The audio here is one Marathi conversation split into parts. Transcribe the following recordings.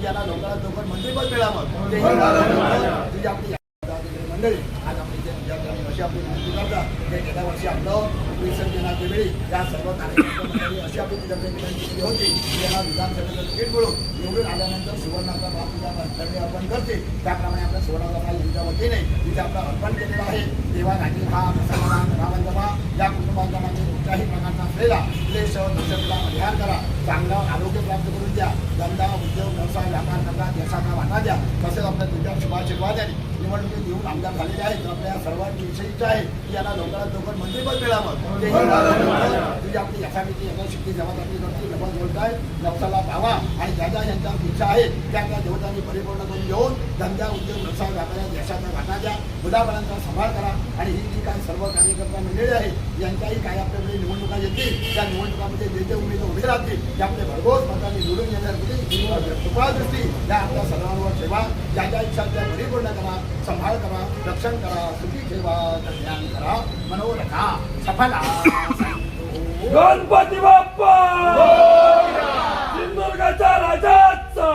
की यांना लवकरात लवकर मंत्रीपद मिळावं. आपली मंडळी. आज आपण अशी आपली विनंती करतात गेल्या वर्षी आपलं विसर्जनाच्या वेळी या सर्व कार्यकर्ते अशी आपली विनंती केली होती. की विधानसभेचं तिकीट मिळून निवडून आल्यानंतर सुवर्णाचा भाग अर्पण करते. त्याप्रमाणे आपल्या सुवर्णाचा भाग यांच्या वतीने तिथे आपलं अर्पण केलेला आहे. देवा हा मुसलमान रामांजमा या कुटुंबाच्या मागे प्रकारचा असलेला क्लेश दहशतला परिहार करा. चांगलं आरोग्य प्राप्त करून द्या धंदा उद्योग व्यवसाय व्यापार करता देशाचा वाटा द्या. तसेच आपल्या तुझ्या शुभाशीर्वादाने निवडणुकीत येऊन आमदार झालेले आहेत आपल्या सर्वांची इच्छा इच्छा आहे की यांना लवकरात लवकर मंत्रीपद मिळावं. तुझी आपली यथामिती यथाशक्ती जबाबदारी करते डबल बोलताय नवसाला पावा. आणि ज्या ज्या यांच्या इच्छा आहेत त्या त्या देवतांनी परिपूर्ण करून घेऊन धंदा उद्योग व्यवसाय व्यापारात देशाचा वाटा द्या. मुलाबाळांचा सांभाळ करा. आणि ही जी काही सर्व कार्यकर्ता मंडळी आहेत यांच्याही काही आपल्याकडे येतील त्या निवडणुकामध्ये नेते उमेदवार उभे राहतील ते आपले भरघोस मतांनी निवडून येण्यासाठी कृपा दृष्टी. त्या आपल्या सर्वांवर ठेवा. ज्या ज्या इच्छा त्या परिपूर्ण करा सांभाळ करा रक्षण करा सुखी ठेवा कल्याण करा मनोरथा सफला गणपती बाप्पा! सिंधुदुर्गाच्या राजाचा!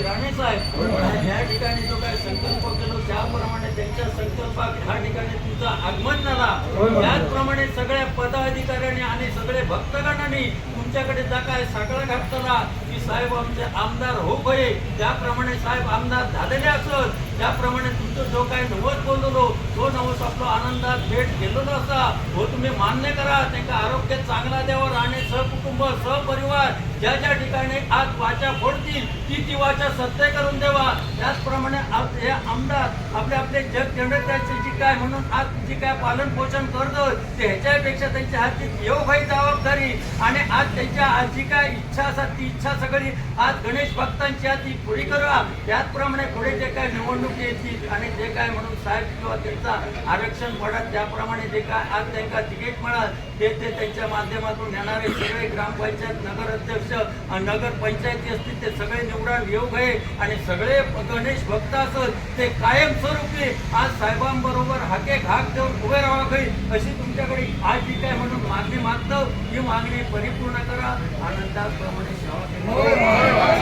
राणे साहेब या ठिकाणी जो काही संकल्प केलो त्याप्रमाणे त्यांच्या संकल्पात ह्या ठिकाणी तुमचं आगमन झाला. त्याचप्रमाणे सगळ्या पदाधिकाऱ्यांनी आणि सगळे भक्तगणांनी तुमच्याकडे जा काय साकडा घातला. की साहेब आमचे आमदार हो भये त्याप्रमाणे साहेब आमदार झालेले असत. त्याप्रमाणे तुमचं जो काही नवस बोललो तो नवस आपला आनंदात भेट गेलेलो असा. हो तुम्ही मान्य करा. त्यांना आरोग्य चांगला द्यावा. राहणे सहकुटुंब सहपरिवार ज्या ज्या ठिकाणी आज वाचा फोडतील ती ती वाचा सत्य करून देवा. त्याचप्रमाणे आप- हे आमदार आपले आपले जग जनतेचे जी काय म्हणून आज जी काय पालन पोषण करतो ते ह्याच्यापेक्षा त्यांच्या हाती येऊ भाई जबाबदारी आणि आज त्यांच्या आज जी काय इच्छा असतात ती इच्छा सगळी आज गणेश भक्तांची आज ती पुरी करा त्याचप्रमाणे पुढे जे काय निवडणूक येतील आणि जे काय म्हणून साहेब किंवा त्यांचा आरक्षण पडत त्याप्रमाणे जे काय आज त्यांना तिकीट मिळत ते ते त्यांच्या माध्यमातून येणारे सगळे ग्रामपंचायत नगर अध्यक्ष आणि नगर पंचायती असतील ते सगळे निवडून योग आहे आणि सगळे गणेश भक्त असत ते कायमस्वरूपी आज साहेबांबरोबर हाके घाक देऊन उभे राहा गई अशी तुमच्याकडे आज जी काय म्हणून मागणी मागतो ही मागणी परिपूर्ण करा. आनंदाप्रमाणे सेवा केली.